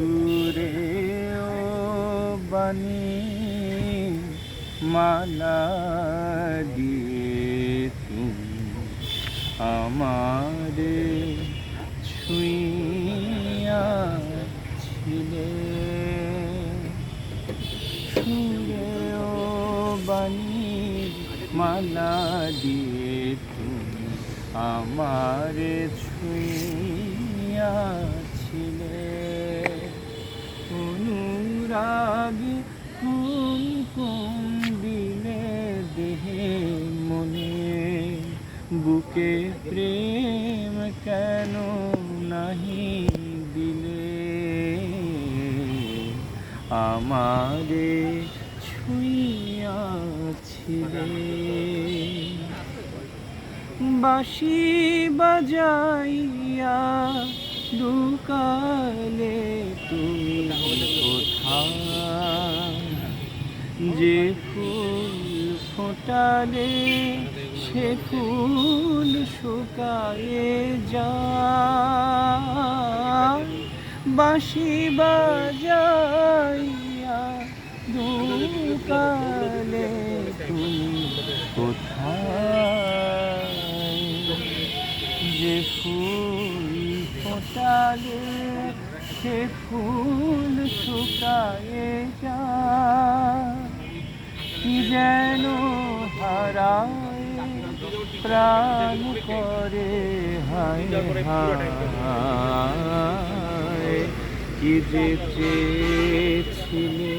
সুরে বাণী মালা দিয়ে তুমি আমারে ছুঁইয়া ছিলে। সুরে ও বাণীর মালা দিয়ে তুমি আমারে ছুঁইয়াছিলে অনুরাগে, কোন কোন দিলে দেহে মনে? বুকে প্রেম কেন নাহি দিলে? আমারে ছুঁইয়াছিলে বাঁশি বাজাইয়া লুকালে তুমি যে ফুল ফোটালে সে ফুল শুকায়ে যায়। বাঁশি বাজাইয়া দুকালে তুমি কোথায়? ফোটালে সে ফুল শুকায়ে যায়। কি যেন হারায় প্রাণ করে, হায় হায়। কি যে চেয়েছিলে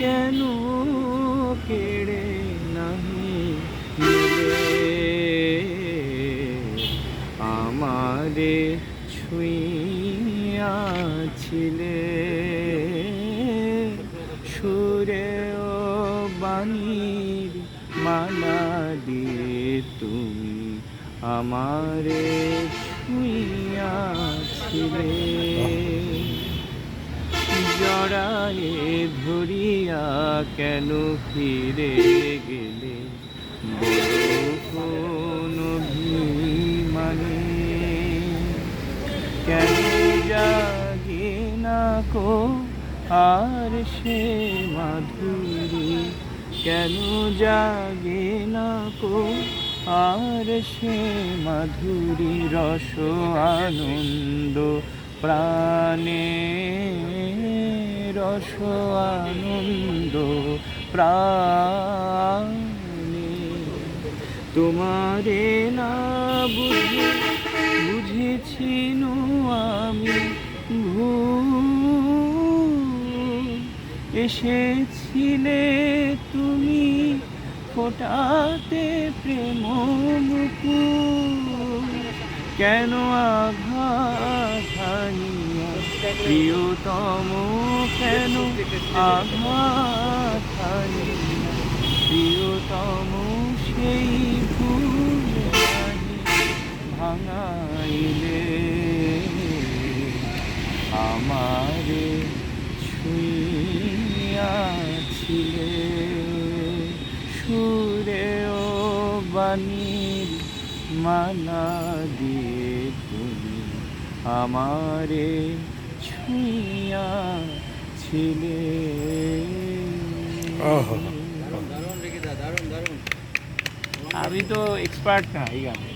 কেন কেড়ে নাহি নিলে? ছুঁয়াছিলে সুরে ও বাণীর মালা দিয়ে তুমি আমারে ছুঁয়াছিলে জড়ায়ে ধরিয়া কেন ফিরে গেলে? কোন অভিমানে কেন জাগে না কো আর সে মাধুরী কেন জাগে না কো আর সে মাধুরী রস আনন্দ প্রাণে, রস আনন্দ প্রাণে। তোমারে না বুঝে এসেছিলে তুমি ফোটাতে প্রেম কেন আঘাত হানিয়া? প্রিয়তম, কেন আঘাত হানিয়া? প্রিয়তম, সেই ফুল ভাঙাইলে। আমারে ছুঁয়াছিলে বাণীর মালা দিয়ে তুমি আমারে ছুঁয়া ছিলে। আমি তো এক্সপার্ট না এই গানে।